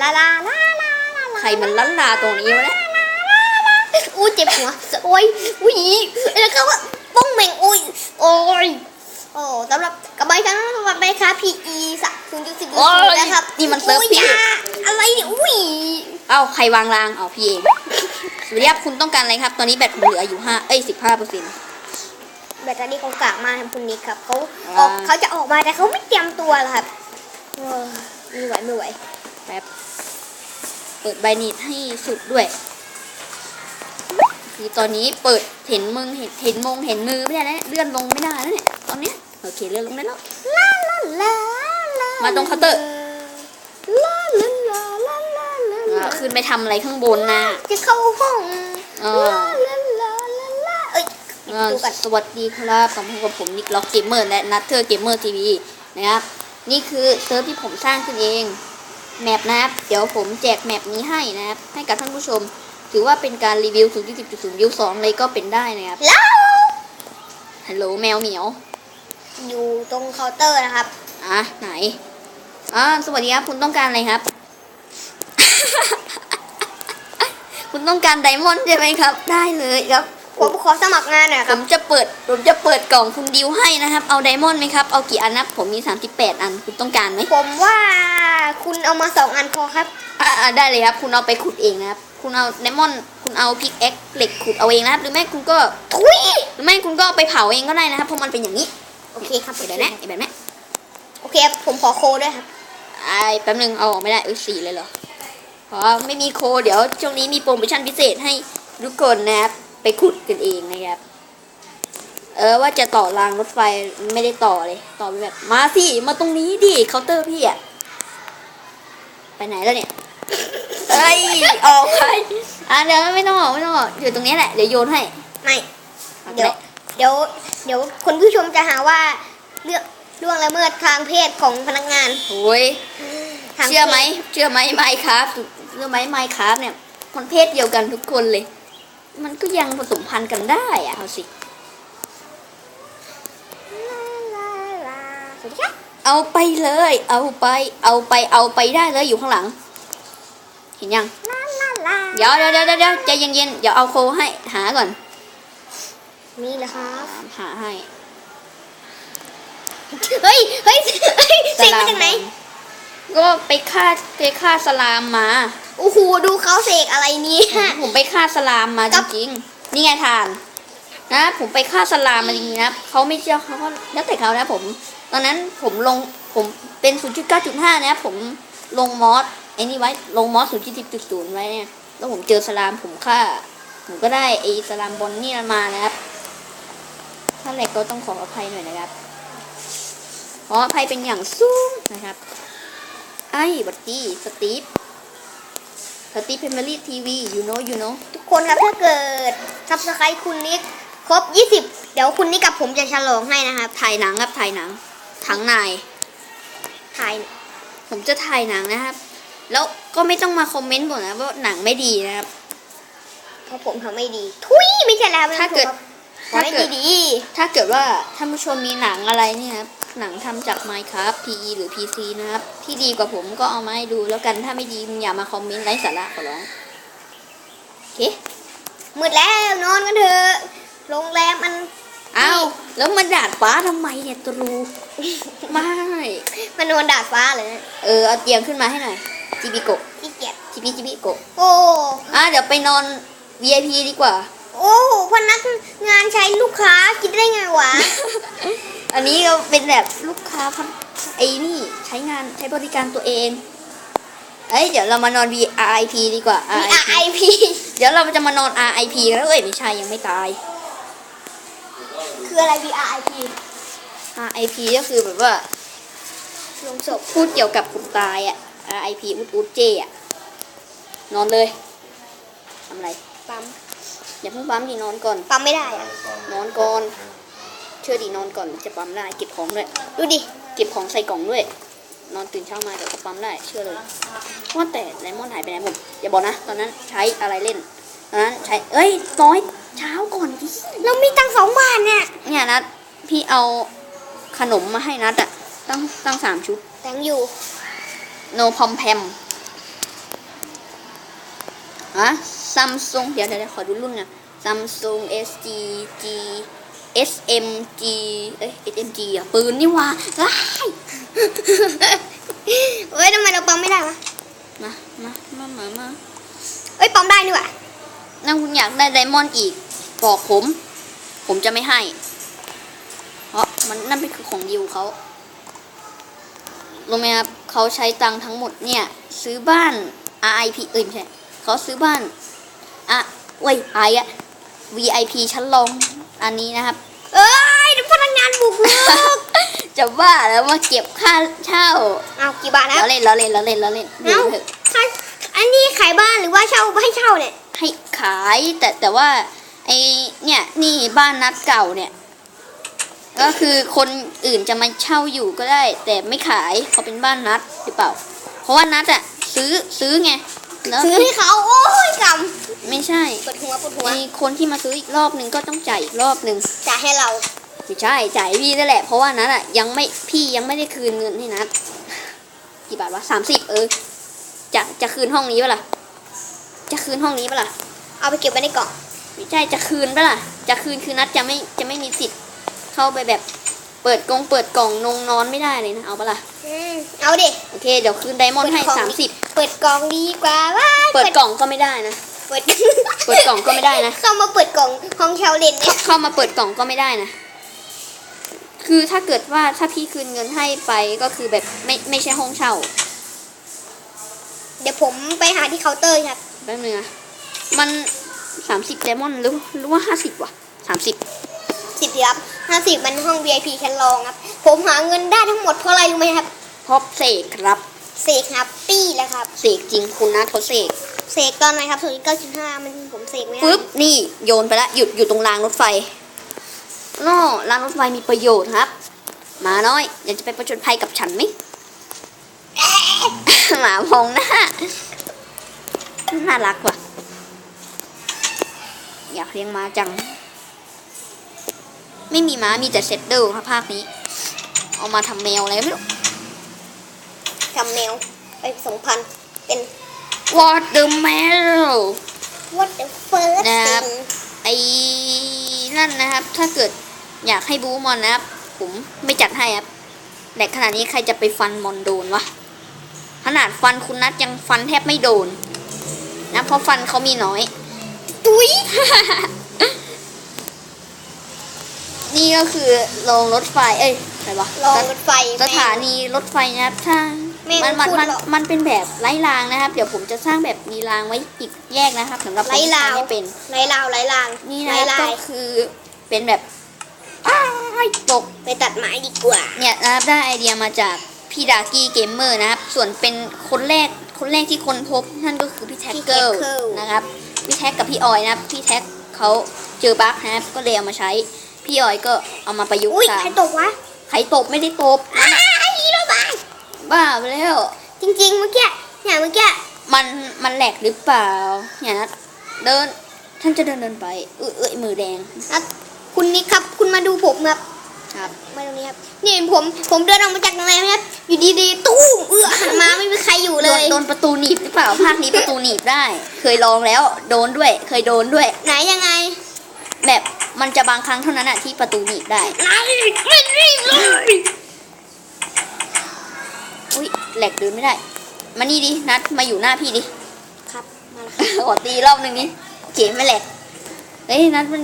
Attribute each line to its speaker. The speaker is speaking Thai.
Speaker 1: ลาลาลาลาลา
Speaker 2: ใครมันลันลาตรงนี้วะเนี่ย
Speaker 1: อุ้ยเจ็บหัวโอ้ยอุ้ยแล้วก็ว่าป้องเหม่งอุ้ยโอ้ยโอ้สำหรับกระบายครั้งสำหรับใบค้า PE สักศูนย์จุดสิบ
Speaker 2: โอ้ย
Speaker 1: นะครับ
Speaker 2: นี่มันเซิร์ฟ
Speaker 1: อุ้ย
Speaker 2: พี่
Speaker 1: อย่าอะไรเนี่ยอุ้ย
Speaker 2: เอ้าใครวางรางเอาพี่เองสวัสดีครับคุณต้องการอะไรครับ ตอนนี้แบตผมเหลืออยู่ห้าเอ้ยสิบห้าเปอร์เซ็นต์
Speaker 1: แบตเตอรี่เขากากมากครับคุณนิกครับเขา
Speaker 2: อ่า
Speaker 1: ออกเขาจะออกมาแต่เขาไม่เตรียมตัวหรอกครับเออไม่ไหวไม่ไหว
Speaker 2: แป๊บ เปิดใบหนีดให้สุดด้วย คือตอนนี้เปิดเห็นมึงเห็นเห็นมงเห็นมือไม่ได้แล้วเลื่อนลงไม่ได้แล้วเนี่ยตอนเนี้ยโอเคเลื่อนลงได้แล้ว
Speaker 1: ลาลาลาลา
Speaker 2: มาตรงเคาน์เตอร์
Speaker 1: ลาลาลาลาลาลา
Speaker 2: อ่าขึ้นไปทำอะไรข้างบนนะ
Speaker 1: จะเข้าห้อง
Speaker 2: เออ
Speaker 1: ลาลาลาลาเอ้ย
Speaker 2: สวัสดีครับกลับมาพบกับผมนิกล็อกเกมเมอร์และนัทเธอร์เกมเมอร์ทีวีนะครับ นี่คือเซิร์ฟที่ผมสร้างขึ้นเอง แมปนะครับ เดี๋ยวผมแจกแมปนี้ให้นะครับ ให้กับท่านผู้ชม ถือว่าเป็นการรีวิว 0.10.0วิว2เลยก็เป็นได้นะครับ
Speaker 1: แล้ว
Speaker 2: ฮัลโหลแมวเหมียว
Speaker 1: อยู่ตรงเคาน์เตอร์นะครับ
Speaker 2: อะ ไหนอ่าสวัสดีครับ คุณต้องการอะไรครับ คุณต้องการไดมอนด์ใช่ไหมครับ ได้เลยครับ
Speaker 1: ผมขอสมัครงานหน่อย
Speaker 2: ผ
Speaker 1: ครับ
Speaker 2: มจะเปิดผมจะเปิดกล่องคุณดิวให้นะครับ เอาไดมอนด์ไหมครับ เอากี่อันนะผมมี 38 อันคุณต้องการไหม
Speaker 1: ผมว่าคุณเอามาสองอันพอครับ
Speaker 2: อ่าอ่าได้เลยครับ คุณเอาไปขุดเองนะครับ คุณเอาไดมอนด์คุณเอาพิกแอ็กเหล็กขุดเอาเองนะครับ หรือไม่คุณก็
Speaker 1: ทุย
Speaker 2: หรือไม่คุณก็เอาไปเผาเองก็ได้นะครับเพราะมันเป็นอย่างนี้
Speaker 1: โอเคครับ
Speaker 2: เห็นแบบนี้เห็นแบบนี้
Speaker 1: โอเคครับผมขอโคด้วยครับ
Speaker 2: ไอ้แป๊บนึงเอาออกไม่ได้เอ้ยสี่เลยเหรอเพราะไม่มีโคเดี๋ยวช่วงนี้มีโปรโมชั่นพิเศษให้ทุกคนนะครับ ไปขุดกันเองนะครับ เออว่าจะต่อรางรถไฟไม่ได้ต่อเลย ต่อไปแบบมาสิมาตรงนี้ดิเคาน์เตอร์พี่อะไปไหนแล้วเนี่ยเอ้ยออกไปอะเดี๋ยวไม่ต้องออกไม่ต้องออกอยู่ตรงนี้แหละเดี๋ยวโยนให้
Speaker 1: ไม่
Speaker 2: เอาไป
Speaker 1: เดี๋ยวเดี๋ยวเดี๋ยวคุณผู้ชมจะหาว่าเรื่องล่วงละเมิดทางเพศของพนักงาน
Speaker 2: โอ้ย
Speaker 1: ทางพศ
Speaker 2: เชื่อไหมเชื่อไหมไมค์ครับเชื่อไหมไมค์ครับเนี่ยคนเพศเดียวกันทุกคนเลย มันก็ยังผสมพันธุ์กันได้อะเอาสิ
Speaker 1: ลาลาสวัสดีครับ
Speaker 2: เอาไปเลย เอาไป เอาไป เอาไปได้เลยอยู่ข้างหลัง เห็นยัง
Speaker 1: ลาลาลา
Speaker 2: เดี๋ยวเดี๋ยวเดี๋ยวเดี๋ยวใจเย็นๆ เดี๋ยวเอาโคให้หาก่อน
Speaker 1: นี่แหละครับ
Speaker 2: หาให้
Speaker 1: เฮ้ย เฮ้ยเฮ้ยเสียงมาจากไหน
Speaker 2: ก็ไปฆ่าไปฆ่าสลามมา
Speaker 1: โอ้โหดูเขาเสกอะไรเนี่ย
Speaker 2: ผมไปฆ่าสลามมา
Speaker 1: ค
Speaker 2: จ
Speaker 1: รับ
Speaker 2: ริงๆนี่ไงทานนะผมไปฆ่าสลามมาจริงๆนะเขาไม่เชื่อเขาก็แล้วแต่เขานะผม ตอนนั้นผมลงผมเป็น 0.9.5 นะ ผมลงมอสไอ้นี่ไว้ลงมอส 0.10.0 ไว้เนี่ยแล้วผมเจอสลามผมฆ่า ผมก็ได้ไอ้สลามบอลนี่มานะครับ ถ้าแหลกก็ต้องขออภัยหน่อยนะครับขออภัยเป็นอย่างสูงนะครับ ไอ้บัดดี้สตีฟ สตีฟเพมเมอรี่ทีวี you know you know
Speaker 1: ทุกคนครับถ้าเกิดซับสไครต์คุณนิกครบ 20 เดี๋ยวคุณนิกกับผมจะฉลองให้นะครับ
Speaker 2: ถ่ายหนังครับถ่ายหนังทั้งนาย
Speaker 1: ถ่าย
Speaker 2: ผมจะถ่ายหนังนะครับ แล้วก็ไม่ต้องมาคอมเมนต์บอกนะว่าหนังไม่ดีนะครับ
Speaker 1: เพราะผมทำไม่ดี ทุยไม่ใช่แล้ว
Speaker 2: ถ้าเกิด
Speaker 1: ทำไม่
Speaker 2: ถ้าเกิด
Speaker 1: ดี
Speaker 2: ถ้าเกิดว่าท่านผู้ชมมีหนังอะไรเนี่ยครับ หนังทำจาก Minecraft PE หรือ PC นะครับ ที่ดีกว่าผมก็เอามาให้ดูแล้วกันถ้าไม่ดีมึงอย่ามาคอมเมนต์ไร้สาระขอร้องโอเค
Speaker 1: ๆมืดแล้วนอนกันเถอะโรงแรมมัน
Speaker 2: อ้าวแล้วมันดาดฟ้าทำไมเนี่ยตรูไม่
Speaker 1: มันนอนดาดฟ้าเลยนะ
Speaker 2: เออเอาเตียงขึ้นมาให้หน่อยจิบิโกะ
Speaker 1: ขี้เกียจ
Speaker 2: จิบิจิบิโกะ
Speaker 1: โอ้
Speaker 2: อะเดี๋ยวไปนอน VIP ดีกว่า
Speaker 1: โอ้พนักงานใช้ลูกค้าคิดได้ไงวะ
Speaker 2: อันนี้เราเป็นแบบลูกค้าพันไอ้นี่ใช้งานใช้บริการตัวเองเอ้ยเดี๋ยวเรามานอน VIP ดีกว่า
Speaker 1: VIP
Speaker 2: เดี๋ยวเราจะมานอน RIP แล้วเอ้ยไม่ใช่ยังไม่ตาย
Speaker 1: คืออะไร VIP
Speaker 2: RIP ก็คือแบบว่า
Speaker 1: ลงศพ
Speaker 2: พูดเกี่ยวกับคนตายอะ RIP อุดอุดเจอะนอนเลยทำอะไร
Speaker 1: ปั๊ม
Speaker 2: อย่าเพิ่งปั๊มดีนอนก่อน
Speaker 1: ปั๊มไม่ได้อะ
Speaker 2: นอนก่อนเชื่อดีนอนก่อนจะปั๊มได้เก็บของด้วย
Speaker 1: ดูดิ
Speaker 2: เก็บของใส่กล่องด้วย นอนตื่นเช้ามาเดี๋ยวก็ปั๊มได้เชื่อเลยว่าแต่ไดมอนด์หายไปไหนผมอย่าบอกนะ ตอนนั้นใช้อะไรเล่นตอนนั้นใช้เอ้ยน้อยเช้าก่อนดิ
Speaker 1: เรามีตังค์สองบาทเนี่ย
Speaker 2: เนี่ยนัดพี่เอาขนมมาให้นัดอะตั้งตั้งสามชุด
Speaker 1: แตงอยู่
Speaker 2: โนพอมแพมอะซัมซุงเดี๋ยวเดี๋ยวเดี๋ยวขอดูรุ่นนะซัมซุง SG G SMG เอ้ย SMG อะ ปืนนี่ว่าว้าย
Speaker 1: เฮ้ยทำไมเราปั๊มไม่ได้วะ
Speaker 2: มา มา มา มามา
Speaker 1: เฮ้ยปั๊มได้นี่ว่า
Speaker 2: นั่นคุณอยากได้ไดมอนด์อีก บอกผม ผมจะไม่ให้ เพราะมันนั่นเป็นคือของดิวเขารู้ไหมครับเขาใช้ตังทั้งหมดเนี่ย ซื้อบ้าน RIP เอ้ยไม่ใช่เขาซื้อบ้าน อะเว้ยไออะ VIP ชั้นรองอันนี้นะครับ
Speaker 1: เอ้ยพนักงานบุกรุก
Speaker 2: จะบ้าแล้วมาเก็บค่าเช่า
Speaker 1: เอากี่บาทนะ
Speaker 2: เราเล่นเราเล่นเราเล่นเราเล่นดู
Speaker 1: เอ้า
Speaker 2: เถอะ
Speaker 1: ค่าอันนี้ขายบ้านหรือว่าเช่าให้เช่าเนี่ย
Speaker 2: ให้ขายแต่แต่ว่าไอเนี่ยนี่บ้านนัดเก่าเนี่ย ก็คือคนอื่นจะมาเช่าอยู่ก็ได้ แต่ไม่ขายเขาเป็นบ้านนัดหรือเปล่า เพราะว่านัดอะซื้อซื้อไงแล้ว
Speaker 1: ซื้อให้เขาโอ้ยก
Speaker 2: ไม่ใช่ำ
Speaker 1: ปวดหัวปวดหัว
Speaker 2: ไอคนที่มาซื้ออีกรอบหนึ่งก็ต้องจ่ายอีกรอบหนึ่ง
Speaker 1: จ่ายให้เรา
Speaker 2: ไม่ใช่จ่ายให้พี่นั่นแหละ เพราะว่านัดอะยังไม่พี่ยังไม่ได้คืนเงินให้นัดกี่บาทวะสามสิบเออ จะจะคืนห้องนี้ปะล่ะ จะคืนห้องนี้ปะล่ะ
Speaker 1: เอาไปเก็บไว้ในกล่อง
Speaker 2: ไม่ใช่จะคืนปะล่ะ จะคืนคือนัดจะไม่จะไม่มีสิทธิ์เข้าไปแบบ เปิดกงเปิดกล่องนงนอนไม่ได้เลยนะเอาปะล่ะ
Speaker 1: อืมเอาดิ
Speaker 2: โอเค เดี๋ยวคืนไดมอนด์ให้
Speaker 1: เปิดกล่อง
Speaker 2: สามสิบ
Speaker 1: เปิดกล่องดีกว่าว้าย
Speaker 2: เปิดกล่องก็ไม่ได้นะ
Speaker 1: เปิด
Speaker 2: เปิดกล่องก็ไม่ได้นะ
Speaker 1: เข้ามาเปิดกล่องห้องเชาวเลนเนี่ย
Speaker 2: เข้ามาเปิดกล่องก็ไม่ได้นะ คือถ้าเกิดว่าถ้าพี่คืนเงินให้ไปก็คือแบบไม่ไม่ใช่ห้องเช่า
Speaker 1: เดี๋ยวผมไปหาที่เคาน์เตอร์ครับ
Speaker 2: แป๊บนึงนะมันสามสิบไดมอนด์หรือหรือว่าห้าสิบวะสามสิบ
Speaker 1: สิบครับห้า สิบมันห้อง VIP ชั้นรองครับ ผมหาเงินได้ทั้งหมดเพราะอะไรรู้ไหมครับ
Speaker 2: พอบเสกครับ
Speaker 1: เสกครับปี้แล้วครับ
Speaker 2: เสกจริงคุณนัทเขาเสก
Speaker 1: เสกตอนไหนครับศูนย์เก้าจุดห้ามันผมเสกไม่ได้
Speaker 2: ปึ๊บนี่โยนไปละหยุดอยู่ตรงรางรถไฟนอรางรถไฟมีประโยชน์ครับหมาน้อยอยากจะไปประจนภัยกับฉันไหมหมามองหน้าน่ารักว่ะ อยากเลี้ยงม้าจัง ไม่มีม้ามีแต่เซตเดิลครับภาคนี้ เอามาทำแมวอะไรไม่รู้
Speaker 1: ทำแมวไปสองพันเป็น
Speaker 2: What the mail
Speaker 1: what the first
Speaker 2: นะครับ
Speaker 1: thing
Speaker 2: ไอ้นั่นนะครับ ถ้าเกิดอยากให้บูมอนนะครับ ผมไม่จัดให้ครับแต่ขนาดนี้ใครจะไปฟันมอนโดนวะขนาดฟันคุณนัทยังฟันแทบไม่โดน นะเพราะฟันเขามีน้อย
Speaker 1: ตุ้ย
Speaker 2: นี่ก็คือโรงรถไฟ เอ้ยอะไรวะ
Speaker 1: รองรถไฟ
Speaker 2: สถานีรถไฟนะครับถ้า
Speaker 1: ไม่
Speaker 2: มันมัน
Speaker 1: พูด
Speaker 2: มัน
Speaker 1: หรอก
Speaker 2: มันเป็นแบบไร้รางนะครับ เดี๋ยวผมจะสร้างแบบมีรางไว้อีกแยกนะครับสำหรับคน
Speaker 1: ไร้
Speaker 2: ที่
Speaker 1: รา
Speaker 2: ใช้
Speaker 1: ว
Speaker 2: ไม่เป็น
Speaker 1: ไร้ลาวไร้ลาง
Speaker 2: นี่
Speaker 1: ไร้
Speaker 2: นะ
Speaker 1: ลา
Speaker 2: ก็
Speaker 1: ย
Speaker 2: คือเป็นแบบอ้ายตก
Speaker 1: ไปตัดไม้ดีกว่า
Speaker 2: เนี่ยนะครับได้ไอเดียมาจากพี่ดากี้เกมเมอร์นะครับ ส่วนเป็นคนแรกคนแรกที่คนพบนั่นก็คือพี่แท็กเกิลนะครับพี่แท็กกับพี่ออยนะครับพี่แท็กเขาเจอบั๊กนะครับก็เลยเอามาใช้ พี่ออยก็เอามาประยุกต์
Speaker 1: อุ้ย
Speaker 2: ตา
Speaker 1: ใคร
Speaker 2: ม
Speaker 1: ตกวะ
Speaker 2: ใครตบไม่ได้ตบ
Speaker 1: อ้าวฮีโร่บาย
Speaker 2: บ้าไปแล้ว
Speaker 1: จริงๆเมื่อกี้เนี่ยเมื่อกี้
Speaker 2: มันมันแหลกหรือเปล่าเนี่ยนะเดินท่านจะเดินเดินไปเอ้ยเอ้ยมือแดง
Speaker 1: นะคุณนิกครับ คุณมาดูผมครับ
Speaker 2: ครับ
Speaker 1: มาตรงนี้ครับนี่ผมผมเดินออกมาจากโรงแรมนะครับอยู่ดีๆตู้มเอื้อหันมาไม่มีใครอยู่
Speaker 2: โด
Speaker 1: เล
Speaker 2: น
Speaker 1: ย
Speaker 2: โดนประตูหนีบหรือเปล่าภาคนี้ประตูหนีบได้ เคยลองแล้ว โดนด้วย เคยโดนด้วย
Speaker 1: ไหนยังไง
Speaker 2: แบบ มันจะบางครั้งเท่านั้นอะที่ประตูหนีบได้
Speaker 1: ไหนไม่รีบเลย
Speaker 2: อุ้ยแหลกเดินไม่ได้ มานี่ดินัดมาอยู่หน้าพี่ดิ
Speaker 1: ครับมาแล้วครับ
Speaker 2: ขอตีรอบหนึ่งดิโอเคไม่แหลกเฮ้ยนัดมัน